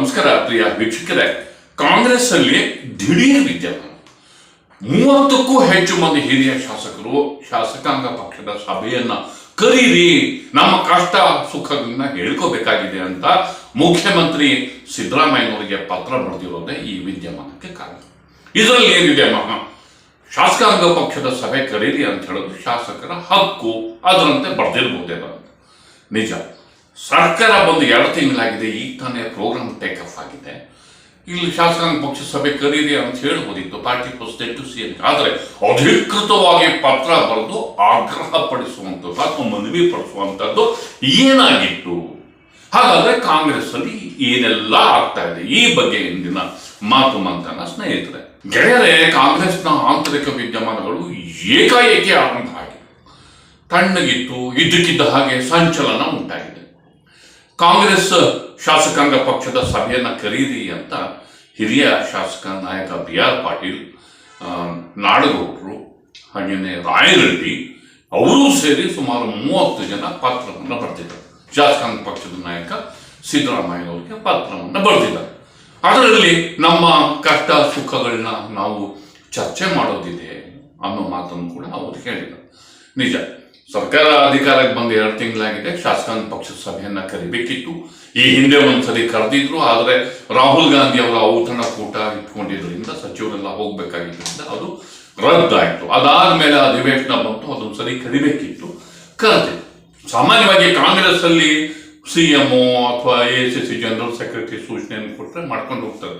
ನಮಸ್ಕಾರ ಪ್ರಿಯ ವೀಕ್ಷಕರೇ. ಕಾಂಗ್ರೆಸ್ ಅಲ್ಲಿ ದಿಢೀರ್ ವಿದ್ಯಮಾನ. ಮೂವತ್ತಕ್ಕೂ ಹೆಚ್ಚು ಮಂದಿ ಹಿರಿಯ ಶಾಸಕರು, ಶಾಸಕಾಂಗ ಪಕ್ಷದ ಸಭೆಯನ್ನ ಕರೀರಿ, ನಮ್ಮ ಕಷ್ಟ ಸುಖಗಳನ್ನ ಹೇಳ್ಕೋಬೇಕಾಗಿದೆ ಅಂತ ಮುಖ್ಯಮಂತ್ರಿ ಸಿದ್ದರಾಮಯ್ಯನವರಿಗೆ ಪತ್ರ ಬರೆದಿರೋದೇ ಈ ವಿದ್ಯಮಾನಕ್ಕೆ ಕಾರಣ. ಇದರಲ್ಲಿ ಏನಿದೆ ಮಹಾ? ಶಾಸಕಾಂಗ ಪಕ್ಷದ ಸಭೆ ಕರೀರಿ ಅಂತ ಹೇಳೋದು ಶಾಸಕರ ಹಕ್ಕು. ಅದರಂತೆ ಬರ್ದಿರ್ಬೋದೇನೋ ಅಂತ. ನಿಜ. ಸರ್ಕಾರ ಬಂದು ಎರಡು ತಿಂಗಳಾಗಿದೆ ಈಗ ತಾನೇ ಪ್ರೋಗ್ರಾಮ್ ಟೇಕ್ ಆಫ್ ಆಗಿದೆ. ಇಲ್ಲಿ ಶಾಸಕಾಂಗ ಪಕ್ಷ ಸಭೆ ಕರೀರಿ ಅಂತ ಹೇಳ್ಬೋದಿತ್ತು. ಪಾರ್ಟಿ ಪ್ರೆಸಿಡೆಂಟ್ ಸಿ ಆದರೆ ಅಧಿಕೃತವಾಗಿ ಪತ್ರ ಬರೆದು ಆಗ್ರಹ ಪಡಿಸುವಂಥದ್ದು ಅಥವಾ ಮನವಿ ಪಡಿಸುವಂಥದ್ದು ಏನಾಗಿತ್ತು? ಹಾಗಾದರೆ ಕಾಂಗ್ರೆಸ್ ಅಲ್ಲಿ ಏನೆಲ್ಲ ಆಗ್ತಾ ಇದೆ, ಈ ಬಗ್ಗೆ ಇಂದಿನ ಮಾತು ಮಂತನ ಸ್ನೇಹಿತರೆ. ಗೆಳೆಯರೇ, ಕಾಂಗ್ರೆಸ್ನ ಆಂತರಿಕ ವಿದ್ಯಮಾನಗಳು ಏಕಾಏಕಿ ಆರಂಭ ಆಗಿದೆ. ತಣ್ಣಗಿತ್ತು, ಇದ್ದಕ್ಕಿದ್ದ ಹಾಗೆ ಸಂಚಲನ ಉಂಟಾಗಿದೆ. ಕಾಂಗ್ರೆಸ್ ಶಾಸಕಾಂಗ ಪಕ್ಷದ ಸಭೆಯನ್ನ ಕರೀರಿ ಅಂತ ಹಿರಿಯ ಶಾಸಕ ನಾಯಕ ಬಿ ಆರ್ ಪಾಟೀಲ್ ನಾಡಗೌಡರು ಹಾಗೆಯೇ ರಾಯರೆಡ್ಡಿ ಅವರೂ ಸೇರಿ ಸುಮಾರು ಮೂವತ್ತು ಜನ ಪಾತ್ರವನ್ನು ಬರೆದಿದ್ದಾರೆ. ಶಾಸಕಾಂಗ ಪಕ್ಷದ ನಾಯಕ ಸಿದ್ದರಾಮಯ್ಯ ಅವರಿಗೆ ಪಾತ್ರವನ್ನು ಬರೆದಿದ್ದಾರೆ. ಅದರಲ್ಲಿ ನಮ್ಮ ಕಷ್ಟ ಸುಖಗಳನ್ನ ನಾವು ಚರ್ಚೆ ಮಾಡೋದಿದೆ ಅನ್ನೋ ಮಾತನ್ನು ಕೂಡ ಅವರು ಹೇಳಿದರು ನಿಜ. ಸರ್ಕಾರ ಅಧಿಕಾರಕ್ಕೆ ಬಂದು ಎರಡು ತಿಂಗಳಾಗಿದೆ, ಶಾಸಕಾಂಗ ಪಕ್ಷದ ಸಭೆಯನ್ನ ಕರಿಬೇಕಿತ್ತು. ಈ ಹಿಂದೆ ಒಂದ್ಸರಿ ಕರೆದಿದ್ರು, ಆದರೆ ರಾಹುಲ್ ಗಾಂಧಿ ಅವರ ಔತಣಕೂಟ ಇಟ್ಕೊಂಡಿದ್ರಿಂದ ಸಚಿವರೆಲ್ಲ ಹೋಗ್ಬೇಕಾಗಿದ್ದರಿಂದ ಅದು ರದ್ದಾಯಿತು. ಅದಾದ್ಮೇಲೆ ಅಧಿವೇಶನ ಬಂತು ಅದೊಂದ್ಸರಿ ಕರಿಬೇಕಿತ್ತು. ಕರೆದಿತ್ತು ಸಾಮಾನ್ಯವಾಗಿ ಕಾಂಗ್ರೆಸ್ ಅಲ್ಲಿ ಸಿ ಎಂ ಅಥವಾ A C C general secretary ಸೂಚನೆಯನ್ನು ಕೊಟ್ಟರೆ ಮಾಡ್ಕೊಂಡು ಹೋಗ್ತಾರೆ.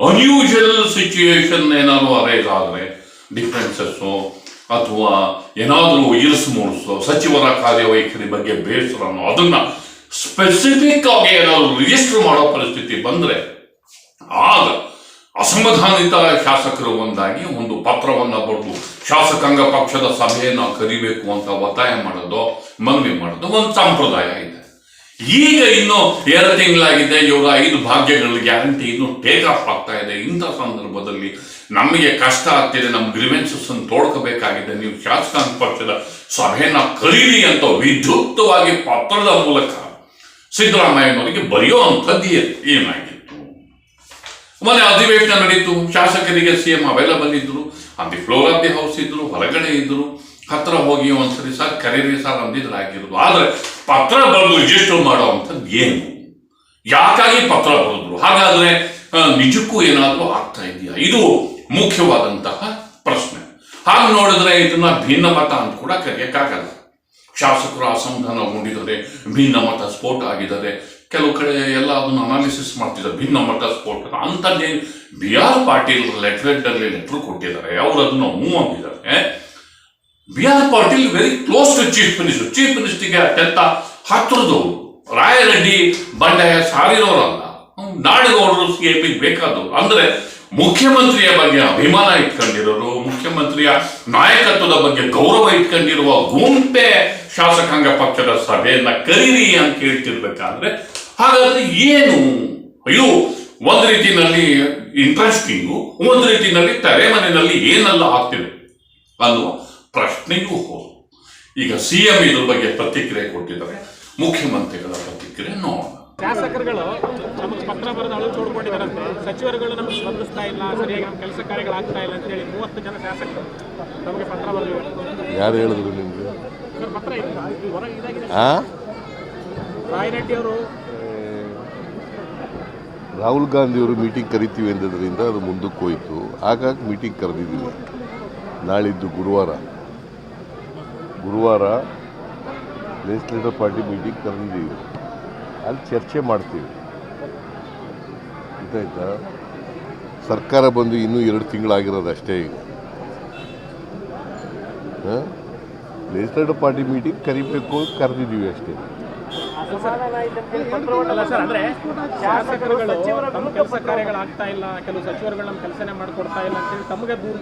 ಅನ್ಯೂಶುವಲ್ ಸಿಚುಯೇಷನ್ ಏನಾದ್ರು ಅರೇಜ್ ಆದರೆ ಡಿಫ್ರೆನ್ಸಸ್ಸು ಅಥವಾ ಏನಾದರೂ ಇರಿಸು ಮೂಡಿಸೋ ಸಚಿವರ ಕಾರ್ಯವೈಖರಿ ಬಗ್ಗೆ ಬೇಸರನೋ ಅದನ್ನ ಸ್ಪೆಸಿಫಿಕ್ ಆಗಿ ಏನಾದರೂ ರಿಜಿಸ್ಟರ್ ಮಾಡೋ ಪರಿಸ್ಥಿತಿ ಬಂದ್ರೆ, ಆಗ ಅಸಮಾಧಾನಿತ ಶಾಸಕರು ಒಂದಾಗಿ ಒಂದು ಪತ್ರವನ್ನ ಬರೆದು ಶಾಸಕಾಂಗ ಪಕ್ಷದ ಸಭೆಯನ್ನು ಕರಿಬೇಕು ಅಂತ ಒತ್ತಾಯ ಮಾಡೋದು, ಮನವಿ ಮಾಡೋದು ಒಂದು ಸಂಪ್ರದಾಯ ಇದೆ. ಈಗ ಇನ್ನು ಎರಡು ತಿಂಗಳಾಗಿದೆ, ಇವರ ಐದು ಭಾಗ್ಯಗಳ ಗ್ಯಾರಂಟಿ ಇನ್ನು ಟೇಕ್ ಆಫ್ ಆಗ್ತಾ ಇದೆ. ಇಂಥ ಸಂದರ್ಭದಲ್ಲಿ ನಮಗೆ ಕಷ್ಟ ಆಗ್ತಿದೆ. ನಮ್ಮ ಗ್ರಿವೆನ್ಸಸ್ ಅನ್ನು ತೋಡ್ಕೋಬೇಕಾಗಿದೆ. ನೀವು ಶಾಸಕಾಂಗ ಪಕ್ಷದ ಸಭೆಯನ್ನ ಕರೀರಿ ಅಂತ ವಿದ್ಯುಕ್ತವಾಗಿ ಪತ್ರದ ಮೂಲಕ ಸಿದ್ದರಾಮಯ್ಯನವರಿಗೆ ಬರೆಯೋ ಅಂಥದ್ದು ಏನಾಗಿತ್ತು? ಮೊನ್ನೆ ಅಧಿವೇಶನ ನಡೀತು. ಶಾಸಕರಿಗೆ ಸಿಎಂ ಅವೈಲಬಲ್ ಇದ್ರು. The floor of the house ಇದ್ರು, ಹೊರಗಡೆ ಇದ್ರು. ಹತ್ರ ಹೋಗಿ ಒಂದ್ಸರಿ ಸರ್ ಕರೀರಿ ಸರ್ ಅಂದಿದ್ರೆ ಆಗಿರೋದು. ಆದರೆ ಪತ್ರ ಬರೆದು ರಿಜಿಸ್ಟರ್ ಮಾಡುವಂಥದ್ದು ಏನು? ಯಾಕಾಗಿ ಪತ್ರ ಬರೆದ್ರು ಹಾಗಾದ್ರೆ ನಿಜಕ್ಕೂ ಏನಾದರೂ ಆಗ್ತಾ ಇದೆಯಾ? ಇದು ಮುಖ್ಯವಾದಂತಹ ಪ್ರಶ್ನೆ. ಹಾಗೆ ನೋಡಿದ್ರೆ ಇದನ್ನ ಭಿನ್ನಮತ ಅಂತ ಕೂಡ ಕರೆಯಕ್ಕಾಗಲ್ಲ. ಶಾಸಕರು ಅಸಮಾಧಾನಗೊಂಡಿದ್ದಾರೆ ಭಿನ್ನಮತ ಸ್ಫೋಟ ಆಗಿದ್ದಾರೆ ಕೆಲವು ಕಡೆ ಎಲ್ಲ ಅದನ್ನು ಅನಾಲಿಸಿಸ್ ಮಾಡ್ತಿದ್ದಾರೆ ಭಿನ್ನಮತ ಸ್ಫೋಟ. ಅಂತದ್ದೇ ಬಿ ಆರ್ ಪಾಟೀಲ್ ಲೆಟರ್ ಅಲ್ಲಿ ಲೆಟರ್ ಕೊಟ್ಟಿದ್ದಾರೆ, ಅವರು ಅದನ್ನ move ಅಂದಿದ್ದಾರೆ. B R Patil very close to chief minister chief ಮಿನಿಸ್ಟರ್ಗೆ ಅತ್ಯಂತ ಹತ್ತಿರದವರು ರಾಯರೆಡ್ಡಿ, ಬಂಡಾಯ ಸಾರಿರೋರಲ್ಲ ನಾಡಿಗೌಡರು ಸಿ ಪಿ ಬೇಕಾದವರು. ಅಂದ್ರೆ ಮುಖ್ಯಮಂತ್ರಿಯ ಬಗ್ಗೆ ಅಭಿಮಾನ ಇಟ್ಕೊಂಡಿರೋರು, ಮುಖ್ಯಮಂತ್ರಿಯ ನಾಯಕತ್ವದ ಬಗ್ಗೆ ಗೌರವ ಇಟ್ಕೊಂಡಿರುವ ಗುಂಪೆ ಶಾಸಕಾಂಗ ಪಕ್ಷದ ಸಭೆಯನ್ನ ಕರೀರಿ ಅಂತ ಹೇಳ್ತಿರ್ಬೇಕಾದ್ರೆ, ಹಾಗಾದ್ರೆ ಏನು? ಇದು ಒಂದು ರೀತಿಯಲ್ಲಿ ಇಂಟ್ರೆಸ್ಟಿಂಗು ಒಂದು ರೀತಿಯಲ್ಲಿ ತರೆಮನೆಯಲ್ಲಿ ಏನೆಲ್ಲ ಆಗ್ತಿದೆ. ಅನ್ನುವ ಪ್ರಶ್ನೆಯೂ ಹೋದು ಈಗ ಸಿ ಎಂ ಇದ್ರ ಬಗ್ಗೆ ಪ್ರತಿಕ್ರಿಯೆ ಕೊಟ್ಟಿದ್ದಾರೆ. ಮುಖ್ಯಮಂತ್ರಿಗಳ ಪ್ರತಿಕ್ರಿಯೆ ನೋಡೋಣ. ಶಾಸಕರುಗಳು ನಮಗೆ ಪತ್ರ ಬರೆದು ಅಳು ತೋಡ್ಕೊಂಡಿದ್ದಾರಂತೆ. ಸಚಿವರುಗಳು ನಮಗೆ ಸ್ಪಂದಿಸ್ತಾ ಇಲ್ಲ ಸರಿಯಾಗಿ ನಮ್ಮ ಕೆಲಸ ಕಾರ್ಯಗಳಾಗ್ತಾ ಇಲ್ಲ ಅಂತೇಳಿ ಮೂವತ್ತು ಜನ ಶಾಸಕರು ನಮಗೆ ಪತ್ರ ಬರೆದಿದ್ದಾರೆ ಯಾರು ಹೇಳಿದ್ರು ನಿಮಗೆ? ಸರ್ ಪತ್ರ ಇದೆ. ಆ? ರಾಯರೆಡ್ಡಿ ಅವರು ರಾಹುಲ್ ಗಾಂಧಿಯವರು ಮೀಟಿಂಗ್ ಕರಿತೀವಿ ಅಂದಿದ್ದರಿಂದ ಅದು ಮುಂದಕ್ಕೆ ಹೋಯಿತು. ಹಾಗಾಗಿ ಮೀಟಿಂಗ್ ಕರೆದಿದ್ದೀವಿ ನಾಳಿದ್ದು ಗುರುವಾರ. ಗುರುವಾರ ಲೆಜಿಸ್ಲೇಟರ್ ಪಾರ್ಟಿ ಮೀಟಿಂಗ್ ಕರೆದಿದ್ದೀವಿ. ಅಲ್ಲಿ ಚರ್ಚೆ ಮಾಡ್ತೀವಿ. ಗೊತ್ತಾಯ್ತಾ? ಸರ್ಕಾರ ಬಂದು ಇನ್ನೂ ಎರಡು ತಿಂಗಳಾಗಿರೋದು ಅಷ್ಟೇ ಈಗ. ಲೆಜಿಸ್ಲೇಟರ್ ಪಾರ್ಟಿ ಮೀಟಿಂಗ್ ಕರಿಬೇಕು ಕರೆದಿದ್ದೀವಿ ಅಷ್ಟೇ. ಇಲ್ಲ ಕೆಲವು ಏನು ನಮ್ಮ ಕೆಲಸನೇ ಮಾಡ್ಕೊಡ್ತಾ ಇಲ್ಲ ಅಂತೇಳಿ ತಮಗೆ ದೂರು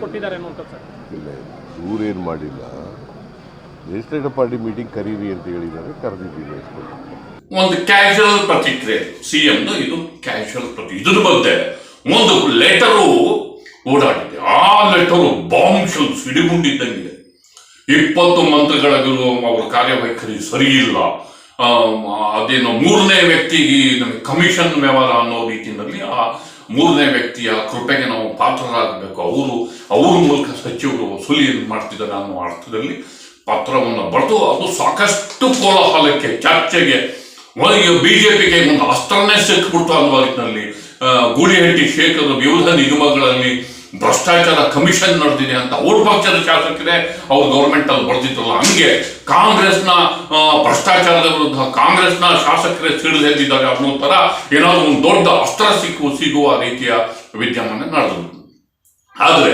ದೂರೇನು ಮಾಡಿಲ್ಲ. ಲೆಜಿಸ್ಲೇಟಿವ್ ಪಾರ್ಟಿ ಮೀಟಿಂಗ್ ಕರೀರಿ ಅಂತ ಹೇಳಿದ್ದಾರೆ, ಕರೆದಿದ್ದೀವಿ ಅಷ್ಟೇ. ಒಂದು ಕ್ಯಾಶುವಲ್ ಪ್ರತಿಕ್ರಿಯೆ. ಸಿ ಎಂದು ಇದು ಕ್ಯಾಶುವಲ್ ಪ್ರತಿ ಇದ್ರ ಬಗ್ಗೆ ಒಂದು ಲೆಟರು ಓಡಾಡಿದೆ. ಆ ಲೆಟರು ಬಾಂಬ್ ಶೆಲ್ ಸಿಡಿಗುಂಡಿದ್ದಂಗಿದೆ. ಇಪ್ಪತ್ತು ಮಂತ್ರಿಗಳಿಗೂ ಅವರ ಕಾರ್ಯವೈಖರಿ ಸರಿ ಇಲ್ಲ. ಅದೇನೋ ಮೂರನೇ ವ್ಯಕ್ತಿಗೆ ನಮಗೆ ಕಮಿಷನ್ ವ್ಯವಹಾರ ಅನ್ನೋ ರೀತಿಯಲ್ಲಿ ಆ ಮೂರನೇ ವ್ಯಕ್ತಿಯ ಕೃಪೆಗೆ ನಾವು ಪಾತ್ರರಾಗಬೇಕು. ಅವರು, ಅವ್ರ ಮೂಲಕ ಸಚಿವರು ವಸೂಲಿಯನ್ನು ಮಾಡ್ತಿದ್ದಾರೆ ಅನ್ನೋ ಅರ್ಥದಲ್ಲಿ ಪತ್ರವನ್ನು ಬರೆದು ಅದು ಸಾಕಷ್ಟು ಕೋಲಾಹಲಕ್ಕೆ ಚರ್ಚೆಗೆ ಮೊದಲಿಗೆ ಬಿಜೆಪಿಗೆ ಒಂದು ಅಸ್ತ್ರನೇ ಸಿಕ್ಬಿಡ್ತು ಆ, ಗೂಳಿಹಟ್ಟಿ ಕ್ಷೇತ್ರದ ವಿವಿಧ ನಿಗಮಗಳಲ್ಲಿ ಭ್ರಷ್ಟಾಚಾರ ಕಮಿಷನ್ ನಡೆದಿದೆ ಅಂತ ಅವ್ರ ಪಕ್ಷದ ಶಾಸಕರೇ ಅವ್ರ ಗೌರ್ಮೆಂಟ್ ಅಲ್ಲಿ ಬರ್ತಿತ್ತಲ್ಲ ಹಂಗೆ ಕಾಂಗ್ರೆಸ್ನ ಭ್ರಷ್ಟಾಚಾರದ ವಿರುದ್ಧ ಕಾಂಗ್ರೆಸ್ನ ಶಾಸಕರೇ ಸಿಡಿದೆದ್ದಿದ್ದಾರೆ ಅನ್ನೋ ತರ ಏನಾದ್ರು ಒಂದು ದೊಡ್ಡ ಅಸ್ತ್ರ ಸಿಕ್ಕು ಸಿಗುವ ರೀತಿಯ ವಿದ್ಯಮಾನ ನಡೆದು ಆದ್ರೆ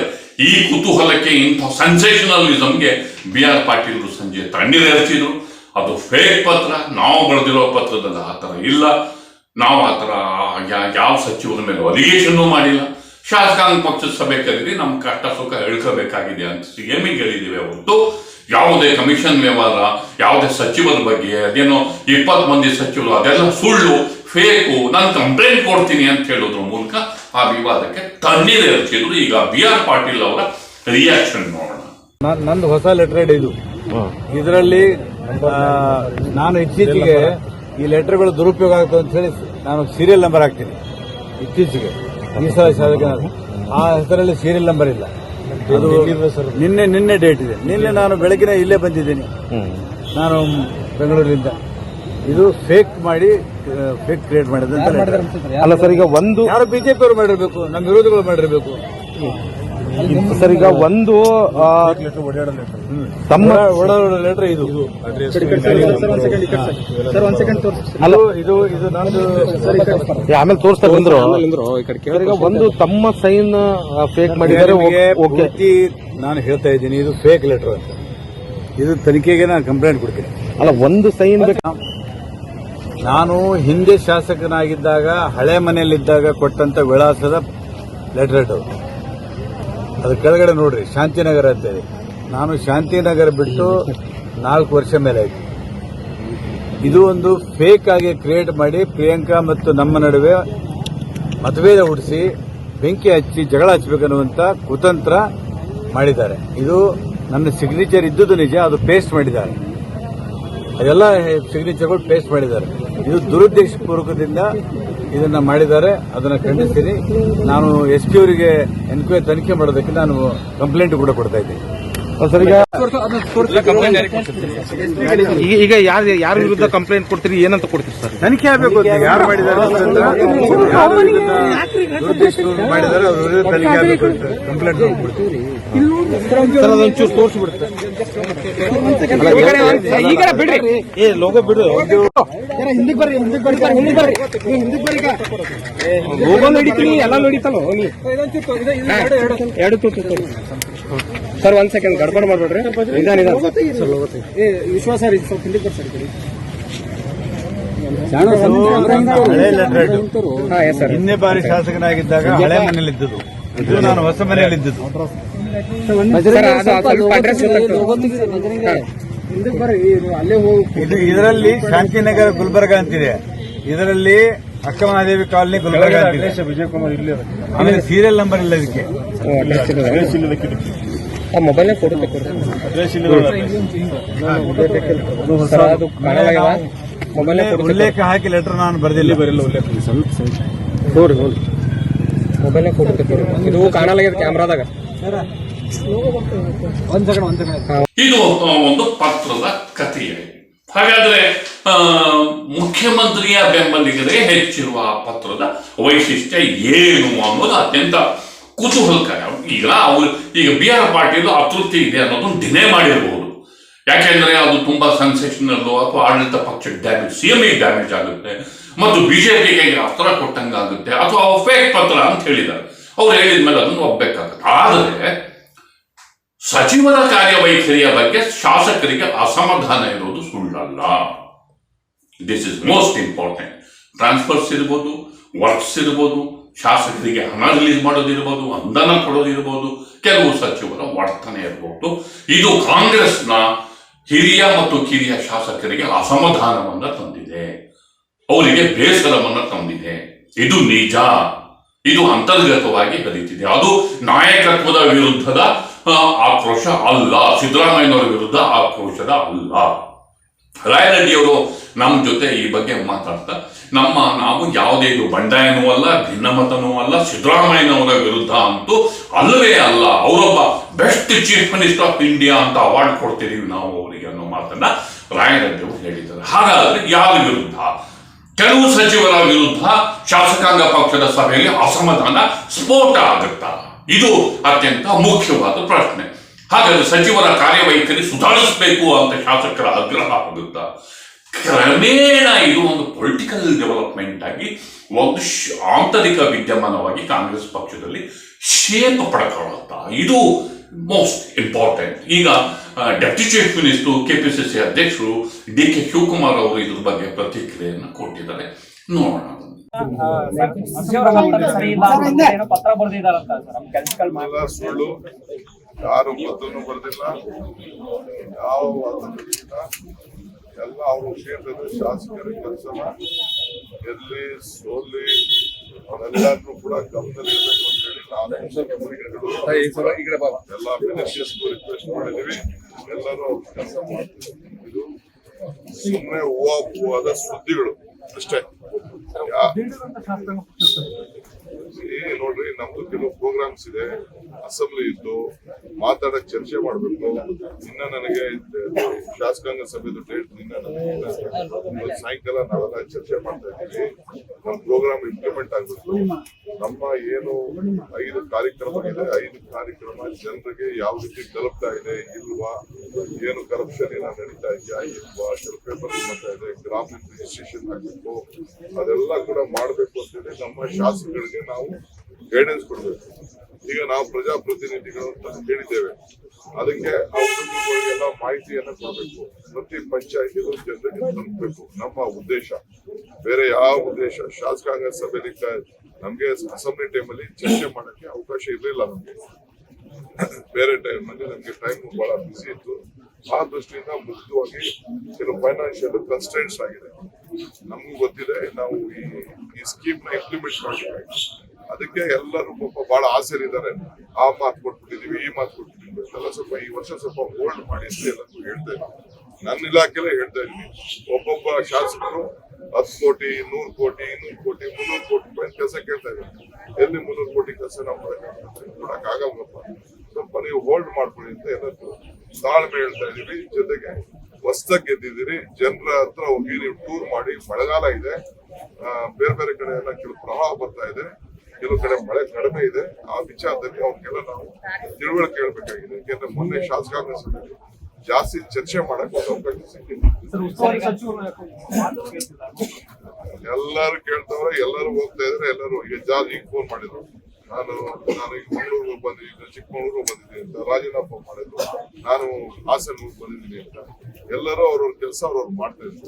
ಈ ಕುತೂಹಲಕ್ಕೆ ಇಂಥ ಸೆನ್ಸೇಷನಲಿಸಮ್ಗೆ ಬಿ ಆರ್ ಪಾಟೀಲ್ ಸಂಜೆ ತಣ್ಣೀರೆರಚಿದ್ರು ಅದು ಫೇಕ್ ಪತ್ರ, ನಾವು ಬರೆದಿರೋ ಪತ್ರದಲ್ಲಿ ಆ ಥರ ಇಲ್ಲ. ನಾವು ಆ ಥರ ಯಾವ ಸಚಿವರ ಮೇಲೆ ಅಲಿಗೇಷನ್ನು ಮಾಡಿಲ್ಲ. ಶಾಸಕಾಂಗ ಪಕ್ಷದ ಸಭೆ ಕರೀರಿ ನಮ್ಮ ಕಷ್ಟ ಸುಖ ಹೇಳ್ಕೋಬೇಕಾಗಿದೆ ಅಂತ ಸಿಎಂಗೆ ಹೇಳಿದ್ದೀವಿ ಹೊರತು. ಯಾವುದೇ ಕಮಿಷನ್ ವ್ಯವಹಾರ ಯಾವುದೇ ಸಚಿವರ ಬಗ್ಗೆ ಅದೇನೋ ಇಪ್ಪತ್ತು ಮಂದಿ ಸಚಿವರು ಅದೆಲ್ಲ ಸುಳ್ಳು ಫೇಕು ನಾನು ಕಂಪ್ಲೇಂಟ್ ಕೊಡ್ತೀನಿ ಅಂತ ಹೇಳೋದ್ರ ಮೂಲಕ ಆ ವಿವಾದಕ್ಕೆ ತಣ್ಣೀರು ಎರಚಿದ್ರು ಈಗ ಬಿ ಆರ್ ಪಾಟೀಲ್ ಅವರ ರಿಯಾಕ್ಷನ್ ನೋಡೋಣ. ನಂದು ಹೊಸ ಲೆಟರ್ ಇದು ಇದರಲ್ಲಿ ನಾನು ಇತ್ತೀಚೆಗೆ ಈ ಲೆಟರ್ಗಳು ದುರುಪಯೋಗ ಆಗ್ತದೆ ಅಂತ ಹೇಳಿ ನಾನು ಸೀರಿಯಲ್ ನಂಬರ್ ಹಾಕ್ತೀನಿ. ಇತ್ತೀಚೆಗೆ. ಈ ಸಲ ಶಾಸಕ ಆ ಹೆಸರಲ್ಲಿ ಸೀರಿಯಲ್ ನಂಬರ್ ಇಲ್ಲ. ಅದು ನಿನ್ನೆ ನಿನ್ನೆ ಡೇಟ್ ಇದೆ. ನಿನ್ನೆ ನಾನು ಬೆಳಗಿನ ಇಲ್ಲೇ ಬಂದಿದ್ದೀನಿ. ನಾನು ಬೆಂಗಳೂರಿನಿಂದ. ಇದು ಫೇಕ್ ಮಾಡಿ ಫೇಕ್ ಕ್ರಿಯೇಟ್ ಮಾಡಿದೆ ಅಂತ ಅಲ್ಲ ಸರ್ ಈಗ ಒಂದು ಯಾರು ಬಿಜೆಪಿ ಅವರು ಮಾಡಿರಬೇಕು ನಮ್ಮ ವಿರೋಧಿಗಳು ಮಾಡಿರಬೇಕು. ಸರ್ ಈಗ ಒಂದು ತಮ್ಮ ಓಡಾಡೋ ಲೆಟರ್ ಇದು. ಅಲ್ಲ ಇದು ಇದು ನಂದು ಏ, ಆಮೇಲೆ ತೋರಿಸ್ತಾ ಬಂದ್ರು. ಈಗ ಒಂದು ತಮ್ಮ ಸೈನ್ ಫೇಕ್ ಮಾಡಿದ್ದಾರೆ ಓಕೆ ನಾನು ಹೇಳ್ತಾ ಇದ್ದೀನಿ ಇದು ಫೇಕ್ ಲೆಟರ್ ಅಂತ. ಇದು ತನಿಖೆಗೆ ನಾನು ಕಂಪ್ಲೇಂಟ್ ಕೊಡ್ತೀನಿ. ಅಲ್ಲ, ಒಂದು ಸೈನ್ ನಾನು ಹಿಂದೆ ಶಾಸಕನಾಗಿದ್ದಾಗ, ಹಳೆ ಮನೆಯಲ್ಲಿದ್ದಾಗ ಕೊಟ್ಟಂತ ವಿಳಾಸದ ಲೆಟರ್ ಅದು. ಕೆಳಗಡೆ ನೋಡ್ರಿ, ಶಾಂತಿನಗರ ಅಂತ ಇದೆ. ನಾನು ಶಾಂತಿನಗರ ಬಿಟ್ಟು ನಾಲ್ಕು ವರ್ಷ ಮೇಲೆ ಆಯ್ತು. ಇದು ಒಂದು ಫೇಕ್ ಆಗಿ ಕ್ರಿಯೇಟ್ ಮಾಡಿ ಪ್ರಿಯಾಂಕಾ ಮತ್ತು ನಮ್ಮ ನಡುವೆ ಮತಭೇದ ಹುಡಿಸಿ ಬೆಂಕಿ ಹಚ್ಚಿ ಜಗಳ ಹಚ್ಚಬೇಕನ್ನುವಂತ ಕುತಂತ್ರ ಮಾಡಿದ್ದಾರೆ. ಇದು ನನ್ನ ಸಿಗ್ನೇಚರ್ ಇದ್ದುದು ನಿಜ, ಅದು ಪೇಸ್ಟ್ ಮಾಡಿದ್ದಾರೆ. ಅದೆಲ್ಲ ಸಿಗ್ನೇಚರ್ಗಳು ಪೇಸ್ಟ್ ಮಾಡಿದ್ದಾರೆ. ಇದು ದುರುದ್ದೇಶಪೂರ್ವಕದಿಂದ ಇದನ್ನ ಮಾಡಿದ್ದಾರೆ. ಅದನ್ನ ಖಂಡಿಸ್ತೀನಿ. ನಾನು ಎಸ್ ಪಿ ಅವರಿಗೆ ಎನ್ಕ್ವೈರಿ ತನಿಖೆ ಮಾಡೋದಕ್ಕೆ ನಾನು ಕಂಪ್ಲೇಂಟ್ ಕೂಡ ಕೊಡ್ತಾ ಇದ್ದೀನಿ. ಈಗ ಯಾರು ಯಾರ ವಿರುದ್ಧ ಕಂಪ್ಲೇಂಟ್ ಕೊಡ್ತೀರಿ? ಏನಂತ ಕೊಡ್ತೀರಿ ಸರ್? ತನಿಖೆ ಆಗಬೇಕು ಯಾರು ಮಾಡಿದ್ದಾರೆ ಮಾಡಿದ್ದಾರೆ ಅವ್ರ ವಿರುದ್ಧ ತನಿಖೆ ಆಗಬೇಕು ಕಂಪ್ಲೇಂಟ್ ಕೊಡ್ತೀನಿ ಸರ್. ಅದೊಂಚೂರು ತೋರಿಸ್ಬಿಡುತ್ತೆ ಕಡೆ ಬಿಡ್ರಿ ಏ ಲೋಗೋ ಬಿಡು ಲೋಗೋ ನಡೀತೀನಿ ಎಲ್ಲ ನಡೀತಾನೋ ನೀ ಎರಡು ತೋರ್ಸು. ಸರ್ ಒಂದ್ ಸೆಕೆಂಡ್ ಗಡ್ಬಡ್ ಮಾಡ್ಬೇಡ್ರಿ ನಿಧಾನ ನಿಧಾನ ವಿಶ್ವಾಸ ರೀ ಸ್ವಲ್ಪ ಹಿಂದಕ್ಕೆ ಬರ್ರಿ ಸರ್ ಹಿಂದೆ ಬಾರಿ ಶಾಸಕನಾಗಿದ್ದಾಗ ಹಳೆ ಮನೆಯಲ್ಲಿ ಇದ್ದದ್ದು ಇದು ನಾನು ಹೊಸ ಮನೆಯಲ್ಲಿ ಇದರಲ್ಲಿ ಶಾಂತಿನಗರ ಗುಲ್ಬರ್ಗ ಅಂತಿದೆ. ಇದರಲ್ಲಿ ಅಕ್ಕಮಹಾದೇವಿ ಕಾಲನಿ ಗುಲ್ಬರ್ಗ ಅಂತಿದೆ. ವಿಜಯಕುಮಾರ್ ಇಲ್ಲಿ ಆಮೇಲೆ ಸೀರಿಯಲ್ ನಂಬರ್ ಇಲ್ಲ ಇದಕ್ಕೆ. ಮೊಬೈಲ್ ಫೋಟೋ ಸರ್ ಅದು ಕಾಣಲಾಗ್ಯದ ಮೊಬೈಲ್ ಉಲ್ಲೇಖ- ಉಲ್ಲೇಖ ಹಾಕಿ ಲೆಟರ್ ನಾನು ಬರೆದಿಲ್ಲ. ನೋಡ್ರಿ ನೋಡಿ ಮೊಬೈಲ್ ಫೋಟೋ ತೆಕ್ಕೋರಿ ಇದು ಕಾಣಲಾಗ್ಯದ ಕ್ಯಾಮ್ರಾದಾಗ ಇದು ಒಂದು ಪತ್ರದ ಕಥೆಯಾಗಿದೆ ಹಾಗಾದ್ರೆ ಮುಖ್ಯಮಂತ್ರಿಯ ಬೆಂಬಲಿಗರೇ ಹೆಚ್ಚಿರುವ ಆ ಪತ್ರದ ವೈಶಿಷ್ಟ್ಯ ಏನು ಅನ್ನೋದು ಅತ್ಯಂತ ಕುತೂಹಲಕಾರಿ. ಈಗ ಅವರು, ಈಗ ಬಿ ಆರ್ ಪಾಟೀಲ್ ಅತೃಪ್ತಿ ಇದೆ ಅನ್ನೋದನ್ನು ಡಿನೇ ಮಾಡಿರಬಹುದು ಯಾಕೆಂದ್ರೆ ಅದು ತುಂಬಾ ಸೆನ್ಸೇಷನಲ್ ಅಥವಾ ಆಡಳಿತ ಪಕ್ಷಕ್ಕೆ ಡ್ಯಾಮೇಜ್ ಸಿ ಡ್ಯಾಮೇಜ್ ಆಗುತ್ತೆ. ಮತ್ತು ಬಿಜೆಪಿಗೆ ಅಸ್ತ್ರ ಕೊಟ್ಟಂಗಾಗುತ್ತೆ. ಅಥವಾ ಫೇಕ್ ಪತ್ರ ಅಂತ ಹೇಳಿದ್ದಾರೆ. ಅವ್ರು ಹೇಳಿದ್ಮೇಲೆ ಅದನ್ನು ಒಪ್ಪಬೇಕಾಗುತ್ತೆ ಆದರೆ, ಸಚಿವರ ಕಾರ್ಯವೈಖರಿಯ ಬಗ್ಗೆ ಶಾಸಕರಿಗೆ ಅಸಮಾಧಾನ ಇರೋದು ಸುಳ್ಳಲ್ಲ. This is most important transfers ಇರ್ಬೋದು ವರ್ಕ್ಸ್ ಇರ್ಬೋದು, ಶಾಸಕರಿಗೆ ಹಣ ರಿಲೀಸ್ ಮಾಡೋದಿರ್ಬೋದು ಅಂದನ ಕೊಡೋದಿರ್ಬೋದು ಕೆಲವು ಸಚಿವರ ವರ್ತನೆ ಇರ್ಬೋದು. ಇದು ಕಾಂಗ್ರೆಸ್ನ ಹಿರಿಯ ಮತ್ತು ಕಿರಿಯ ಶಾಸಕರಿಗೆ ಅಸಮಾಧಾನವನ್ನು ತಂದಿದೆ. ಅವರಿಗೆ ಬೇಸರವನ್ನು ತಂದಿದೆ. ಇದು ನಿಜ. ಇದು ಅಂತರ್ಗತವಾಗಿ ಹರಿತಿದೆ ಅದು ನಾಯಕತ್ವದ ವಿರುದ್ಧದ ಆಕ್ರೋಶ ಅಲ್ಲ. ಸಿದ್ದರಾಮಯ್ಯನವರ ವಿರುದ್ಧ ಆಕ್ರೋಶದ ಅಲ್ಲ. ರಾಯರೆಡ್ಡಿಯವರು ನಮ್ಮ ಜೊತೆ ಈ ಬಗ್ಗೆ ಮಾತಾಡ್ತಾ, ನಮ್ಮ ನಾವು ಯಾವುದೇ ಇದು ಬಂಡಾಯನೂ ಅಲ್ಲ, ಭಿನ್ನಮತನೂ ಅಲ್ಲ, ಸಿದ್ದರಾಮಯ್ಯನವರ ವಿರುದ್ಧ ಅಂತೂ ಅಲ್ಲವೇ ಅಲ್ಲ. ಅವರೊಬ್ಬ best chief minister of India ಅಂತ ಅವಾರ್ಡ್ ಕೊಡ್ತಿದೀವಿ ನಾವು ಅವರಿಗೆ ಅನ್ನೋ ಮಾತನ್ನ ರಾಯರೆಡ್ಡಿ ಅವರು ಹೇಳಿದ್ದಾರೆ. ಹಾಗಾದ್ರೆ ಯಾರ ವಿರುದ್ಧ? ಕೆಲವು ಸಚಿವರ ವಿರುದ್ಧ ಶಾಸಕಾಂಗ ಪಕ್ಷದ ಸಭೆಯಲ್ಲಿ ಅಸಮಾಧಾನ, ಸ್ಫೋಟ ಆಗುತ್ತಾ? ಇದು ಅತ್ಯಂತ ಮುಖ್ಯವಾದ ಪ್ರಶ್ನೆ. ಹಾಗಾದ್ರೆ ಸಚಿವರ ಕಾರ್ಯವೈಖರಿ ಸುಧಾರಿಸಬೇಕು ಅಂತ ಶಾಸಕರ ಆಗ್ರಹ ಆಗುತ್ತಾ? ಕ್ರಮೇಣ ಇದು ಒಂದು ಪೊಲಿಟಿಕಲ್ ಡೆವಲಪ್ಮೆಂಟ್ ಆಗಿ, ಒಂದು ಆಂತರಿಕ ವಿದ್ಯಮಾನವಾಗಿ ಕಾಂಗ್ರೆಸ್ ಪಕ್ಷದಲ್ಲಿ ಶೇಪ್ ಪಡ್ಕೊಳ್ಳುತ್ತಾ? ಇದು ಮೋಸ್ಟ್ ಇಂಪಾರ್ಟೆಂಟ್ ಈಗ ಡೆಪ್ಟಿ ಚೀಫ್ ಮಿನಿಸ್ಟರ್ ಸಿ ಅಧ್ಯಕ್ಷರು ಡಿ ಕೆ ಶಿವಕುಮಾರ್ ಅವರು ಇದ್ರ ಬಗ್ಗೆ ಪ್ರತಿಕ್ರಿಯೆಯನ್ನು ಕೊಟ್ಟಿದ್ದಾರೆ. ನೋಡೋಣ. ಸಚಿವರ ಸರಿ ಇಲ್ಲ ಅಂತ ಏನೋ ಪತ್ರ ಕೆಲ್ಸಗಳು ಸುಳ್ಳು ಯಾರು ಮದ್ದನ್ನು ಬರೆದಿಲ್ಲ ಯಾವ ಎಲ್ಲ ಅವರು ಕ್ಷೇತ್ರದ ಶಾಸಕರ ಕೆಲಸನ ಎಲ್ಲಿ ಸೋಲಿ ಅವರೆಲ್ಲರನ್ನೂ ಕೂಡ ಗಮನದಲ್ಲಿರಬೇಕು ಅಂತ ಹೇಳಿ ನಾನು ಎಲ್ಲ ಮಿನಿಸ್ಟರ್ಸ್ಗೂ ರಿಕ್ವೆಸ್ಟ್ ಮಾಡಿದ್ದೀವಿ. ಸುಮ್ಮನೆ ಹೂವಾದ ಸುದ್ದಿಗಳು ಅಷ್ಟೇ. ನೋಡ್ರಿ, ನಮ್ದು ಕೆಲವು ಪ್ರೋಗ್ರಾಮ್ಸ್ ಇದೆ. ಅಸೆಂಬ್ಲಿ ಇದ್ದು, ಮಾತಾಡಕ್ ಚರ್ಚೆ ಮಾಡ್ಬೇಕು. ಇನ್ನ ನನಗೆ ಶಾಸಕಾಂಗ ಸಭೆದು ಡೇಟ್ ನಿನ್ನ ಸಾಯಂಕಾಲ ನಾವೆಲ್ಲ ಚರ್ಚೆ ಮಾಡ್ತಾ ಇದ್ದೀವಿ. ನಮ್ಮ ಪ್ರೋಗ್ರಾಮ್ ಇಂಪ್ಲಿಮೆಂಟ್ ಆಗಬೇಕು ನಮ್ಮ ಏನು ಐದು ಕಾರ್ಯಕ್ರಮ ಇದೆ. ಐದು ಕಾರ್ಯಕ್ರಮ ಜನರಿಗೆ ಯಾವ ರೀತಿ ತಲುಪ್ತಾ ಇದೆ, ಇಲ್ವಾ, ಏನು ಕರಪ್ಷನ್ ಏನೋ ನಡೀತಾ ಇದೆಯಾ, ಇಲ್ವಾ ಪೇಪರ್ ಮಾಡ್ತಾ ಇದೆ, ಗ್ರಾಮ ರಿಜಿಸ್ಟ್ರೇಷನ್ ಆಗ್ಬೇಕು, ಅದೆಲ್ಲ ಕೂಡ ಮಾಡ್ಬೇಕು ಅಂತೇಳಿ ನಮ್ಮ ಶಾಸಕರಿಗೆ ನಾವು ಗೈಡೆನ್ಸ್ ಕೊಡಬೇಕು. ಈಗ ನಾವು ಪ್ರಜಾಪ್ರತಿನಿಧಿಗಳು ಅಂತ ಹೇಳಿದ್ದೇವೆ. ಅದಕ್ಕೆ ಆ ಮಾಹಿತಿಯನ್ನ ಕೊಡಬೇಕು. ಪ್ರತಿ ಪಂಚಾಯತಿಗೂ ಜನರಿಗೆ ತಲುಪಬೇಕು. ನಮ್ಮ ಉದ್ದೇಶ. ಬೇರೆ ಯಾವ ಉದ್ದೇಶ? ಶಾಸಕಾಂಗ ಸಭೆಯಲ್ಲಿ ನಮ್ಗೆ ಅಸೆಂಬ್ಲಿ ಟೈಮಲ್ಲಿ ಚರ್ಚೆ ಮಾಡಕ್ಕೆ ಅವಕಾಶ ಇರಲಿಲ್ಲ ನಮ್ಗೆ. ಬೇರೆ ಟೈಮ್ ಅಲ್ಲಿ ನಮ್ಗೆ ಟೈಮ್ ಬಹಳ ಬಿಸಿ ಇತ್ತು. ಆ ದೃಷ್ಟಿಯಿಂದ ಮುಕ್ತವಾಗಿ ಕೆಲವು ಫೈನಾನ್ಷಿಯಲ್ ಕನ್ಸ್ಟೆಂಟ್ಸ್ ಆಗಿದೆ. ನಮಗೂ ಗೊತ್ತಿದೆ, ನಾವು ಈ ಈ ಸ್ಕೀಮ್ನ ಇಂಪ್ಲಿಮೆಂಟ್ ಮಾಡಬೇಕು. ಅದಕ್ಕೆ ಎಲ್ಲರೂ ಪಾಪ ಬಹಳ ಆಸೆರಿದ್ದಾರೆ ಆ ಮಾತು ಕೊಟ್ಬಿಟ್ಟಿದೀವಿ, ಈ ಮಾತು ಕೊಟ್ಬಿಟ್ಟಿದ್ವಿ. ಅಂತೆಲ್ಲ ಸ್ವಲ್ಪ ಈ ವರ್ಷ ಸ್ವಲ್ಪ ಹೋಲ್ಡ್ ಮಾಡಿ ಅಂತ ಎಲ್ಲರಿಗೂ ಹೇಳ್ತಾ ನನ್ನ ಇಲಾಖೆಲ್ಲ ಹೇಳ್ತಾ ಇದ್ದೀನಿ. ಒಬ್ಬೊಬ್ಬ ಶಾಸಕರು ಹತ್ತು ಕೋಟಿ, ನೂರು ಕೋಟಿ, ಇನ್ನೂರು ಕೋಟಿ, ಮುನ್ನೂರು ಕೋಟಿ ರೂಪಾಯಿ ಕೆಲಸ ಕೇಳ್ತಾ ಇದ್ದಾರೆ. ಎಲ್ಲಿ ಮುನ್ನೂರು ಕೋಟಿ ಕೆಲಸ ನಾವು ಮಾಡಕ್ಕಾಗುತ್ತೆ ಕೊಡಕ್ಕಾಗಲ್ವಪ್ಪ ಸ್ವಲ್ಪ ನೀವು ಹೋಲ್ಡ್ ಮಾಡ್ಕೊಳ್ಳಿ ಅಂತ ಎಲ್ಲರೂ ತಾಳ್ಮೆ ಹೇಳ್ತಾ ಇದೀವಿ ಜೊತೆಗೆ ಹೊಸ್ದಾಗಿ ಗೆದ್ದಿದ್ದೀರಿ. ಜನರ ಹತ್ರ ಹೋಗಿ ನೀವು ಟೂರ್ ಮಾಡಿ, ಮಳೆಗಾಲ ಇದೆ. ಬೇರೆ ಬೇರೆ ಕಡೆ ಎಲ್ಲ ಕೆಲವು ಪ್ರವಾಹ ಬರ್ತಾ ಇದೆ. ಕೆಲವು ಕಡೆ ಮಳೆ ಕಡಿಮೆ ಇದೆ. ಆ ವಿಚಾರದಲ್ಲಿ ಅವ್ರಿಗೆಲ್ಲ ನಾವು ತಿಳುವಳಿಕೆ ಹೇಳ್ಬೇಕಾಗಿದೆ. ಯಾಕೆಂದ್ರೆ ಮೊನ್ನೆ ಶಾಸಕಾಂಗ ಸಭೆಯಲ್ಲಿ ಜಾಸ್ತಿ ಚರ್ಚೆ ಮಾಡಕ್ ಒಂದು ಅವಕಾಶ ಸಿಕ್ಕಿಲ್ಲ ಸರ್ ಕೇಳ್ತಾವ ಎಲ್ಲಾರು ಎಲ್ಲರೂ ಎಲ್ಲರೂ ಹೋಗ್ತಾ ಇದ್ರೆ, ಎಲ್ಲರೂ ಈಗ ಈಗ ಫೋನ್ ಮಾಡಿದ್ರು. ನಾನು ನಾನು ಈಗ ಮಂಗಳೂರಿಗೆ ಬಂದಿದ್ದೀನಿ ಚಿಕ್ಕಮಗಳೂರು ಬಂದಿದ್ದೀನಿ ಅಂತ, ರಾಜೀನಾಮೆ ಮಾಡಿದ್ರು. ನಾನು ಹಾಸನ ಬಂದಿದ್ದೀನಿ ಅಂತ. ಎಲ್ಲರೂ ಅವ್ರವ್ರ ಕೆಲಸ ಅವ್ರವ್ರು ಮಾಡ್ತಾ ಇದ್ರು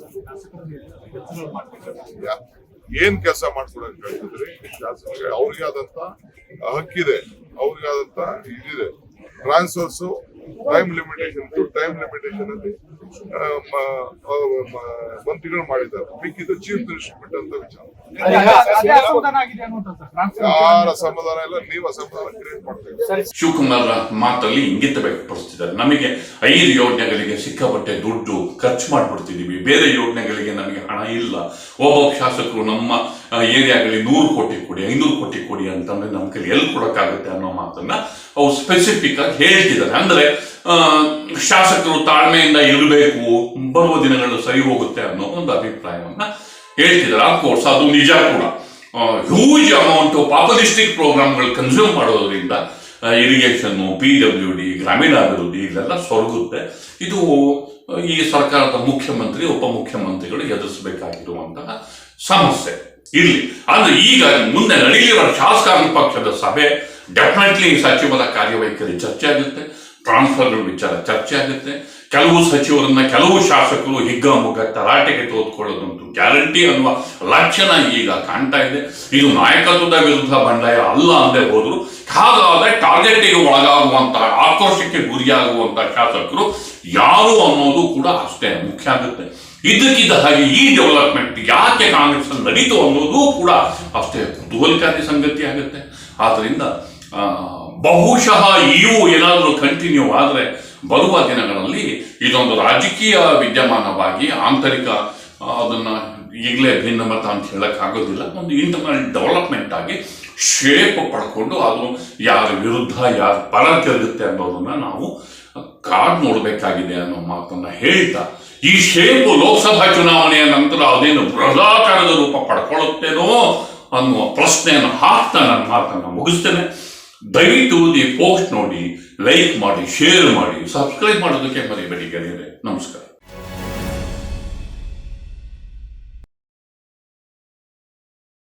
ಏನ್ ಕೆಲಸ ಮಾಡ್ಕೊಡಕ್ ಹೇಳ್ತಿದ್ರಿ. ಶಾಸಕರಿಗೆ ಆದಂತ ಹಕ್ಕಿದೆ. ಅವ್ರಿಗೆ ಆದಂತ ಇದಿದೆ. Transfers time limitation to time limitation ಅಲ್ಲಿ ಒಂದ್ ತಿಂಗಳು ಮಾಡಿದ್ದಾರೆ. ಮಿಕ್ಕಿದ್ದು ಚೀಫ್ ಮಿನಿಸ್ಟರ್ ಅಂತ ವಿಚಾರ. ಯಾರ ಅಸಮಾಧಾನ ಇಲ್ಲ ನೀವು ಅಸಮಾಧಾನ ಕ್ರಿಯೇಟ್ ಮಾಡ್ತೀವಿ ಶಿವಕುಮಾರ್ ಮಾತಲ್ಲಿ ಇಂಗಿತ ವ್ಯಕ್ತಪಡಿಸ್ತಿದ್ದಾರೆ. ನಮಗೆ ಐದು ಯೋಜನೆಗಳಿಗೆ ಸಿಕ್ಕಾಪಟ್ಟೆ ದುಡ್ಡು ಖರ್ಚು ಮಾಡ್ಬಿಡ್ತಿದೀವಿ ಬೇರೆ ಯೋಜನೆಗಳಿಗೆ ನಮಗೆ ಹಣ ಇಲ್ಲ. ಒಬ್ಬ ಶಾಸಕರು ನಮ್ಮ ಏರಿಯಾಗಳಿಗೆ ನೂರು ಕೋಟಿ ಕೊಡಿ, ಐನೂರು ಕೋಟಿ ಕೊಡಿ ಅಂತಂದ್ರೆ ನಮ್ಮ ಕೈಲಿ ಎಲ್ಲಿ ಕೊಡಕ್ಕಾಗುತ್ತೆ ಅನ್ನೋ ಮಾತನ್ನ ಅವ್ರು ಸ್ಪೆಸಿಫಿಕ್ ಆಗಿ ಹೇಳ್ತಿದ್ದಾರೆ. ಅಂದ್ರೆ ಶಾಸಕರು ತಾಳ್ಮೆಯಿಂದ ಇರಬೇಕು, ಬರುವ ದಿನಗಳು ಸರಿ ಹೋಗುತ್ತೆ ಅನ್ನೋ ಒಂದು ಅಭಿಪ್ರಾಯವನ್ನ ಹೇಳ್ತಿದ್ದಾರೆ. ಅಫ್ಕೋರ್ಸ್ ಅದು ನಿಜ ಕೂಡ. ಹ್ಯೂಜ್ ಅಮೌಂಟ್ ಪಾಪಲಿಸ್ಟಿಕ್ ಪ್ರೋಗ್ರಾಮ್ಗಳು ಕನ್ಸ್ಯೂಮ್ ಮಾಡೋದ್ರಿಂದ ಇರಿಗೇಷನ್ ಪಿ ಡಬ್ಲ್ಯೂ ಡಿ ಗ್ರಾಮೀಣಾಭಿವೃದ್ಧಿ ಇದೆಲ್ಲ ಸೊರಗುತ್ತೆ. ಇದು, ಈ ಸರ್ಕಾರದ ಮುಖ್ಯಮಂತ್ರಿ, ಉಪಮುಖ್ಯಮಂತ್ರಿಗಳು ಎದುರಿಸಬೇಕಾಗಿರುವಂತಹ ಸಮಸ್ಯೆ. ಇರ್ಲಿ. ಅಂದ್ರೆ ಈಗ ಮುಂದೆ ನಡೆಯಲಿರುವ ಶಾಸಕಾಂಗ ಪಕ್ಷದ ಸಭೆ ಡೆಫಿನೆಟ್ಲಿ ಸಚಿವರ ಕಾರ್ಯವೈಖರಿ ಚರ್ಚೆ ಆಗುತ್ತೆ. ಟ್ರಾನ್ಸ್ಫರ್ ವಿಚಾರ ಚರ್ಚೆ ಆಗುತ್ತೆ. ಕೆಲವು ಸಚಿವರನ್ನ ಕೆಲವು ಶಾಸಕರು ಹಿಗ್ಗಾಮುಗ್ಗ ತರಾಟೆಗೆ ತೋದ್ಕೊಳ್ಳೋದಂತೂ ಗ್ಯಾರಂಟಿ ಅನ್ನುವ ಲಕ್ಷಣ ಈಗ ಕಾಣ್ತಾ ಇದೆ. ಇದು ನಾಯಕತ್ವದ ವಿರುದ್ಧ ಬಂಡಾಯ ಅಲ್ಲ ಅಂದೇ ಹೋದ್ರು. ಹಾಗಾದ್ರೆ ಟಾರ್ಗೆಟ್ಗೆ ಒಳಗಾಗುವಂತಹ ಆಕ್ರೋಶಕ್ಕೆ ಗುರಿಯಾಗುವಂತಹ ಶಾಸಕರು ಯಾರು ಅನ್ನೋದು ಕೂಡ ಅಷ್ಟೇ ಮುಖ್ಯ ಆಗುತ್ತೆ. ಇದಕ್ಕಿದ್ದ ಹಾಗೆ ಈ ಡೆವಲಪ್ಮೆಂಟ್ ಯಾಕೆ ಕಾಂಗ್ರೆಸ್ ನಡೀತು ಅನ್ನೋದು ಕೂಡ ಅಷ್ಟೇ ಕುತೂಹಲಕಾರಿ ಸಂಗತಿ ಆಗುತ್ತೆ. ಆದ್ದರಿಂದ ಬಹುಶಃ ಇವು ಏನಾದರೂ ಕಂಟಿನ್ಯೂ ಆದರೆ ಬರುವ ದಿನಗಳಲ್ಲಿ ಇದೊಂದು ರಾಜಕೀಯ ವಿದ್ಯಮಾನವಾಗಿ ಆಂತರಿಕ ಅದನ್ನ ಈಗಲೇ ಭಿನ್ನಮತ ಅಂತ ಹೇಳಕ್ ಆಗೋದಿಲ್ಲ ಒಂದು ಇಂಟರ್ನಲ್ ಡೆವಲಪ್ಮೆಂಟ್ ಆಗಿ ಶೇಪ್ ಪಡ್ಕೊಂಡು ಅದು ಯಾರ ವಿರುದ್ಧ, ಯಾರ ಪರ ತಿರುಗುತ್ತೆ ಅನ್ನೋದನ್ನ ನಾವು ಕಾಡ್ ನೋಡಬೇಕಾಗಿದೆ ಅನ್ನೋ ಮಾತನ್ನ ಹೇಳ್ತಾ ಈ ಶೇಪು ಲೋಕಸಭಾ ಚುನಾವಣೆಯ ನಂತರ ಅದೇನು ಬೃಹದಾಕಾರದ ರೂಪ ಪಡ್ಕೊಳ್ಳುತ್ತೇನೋ ಅನ್ನುವ ಪ್ರಶ್ನೆಯನ್ನು ಹಾಕ್ತಾ ನನ್ನ ಮಾತನ್ನು ಮುಗಿಸ್ತೇನೆ. ದಯವಿಟ್ಟು ದಿ ಪೋಸ್ಟ್ ನೋಡಿ ಲೈಕ್ ಮಾಡಿ ಶೇರ್ ಮಾಡಿ ಸಬ್ಸ್ಕ್ರೈಬ್ ಮಾಡೋದಕ್ಕೆ ಮರಿಬೇಡಿ ಗೆಳೆಯರೆ. ನಮಸ್ಕಾರ.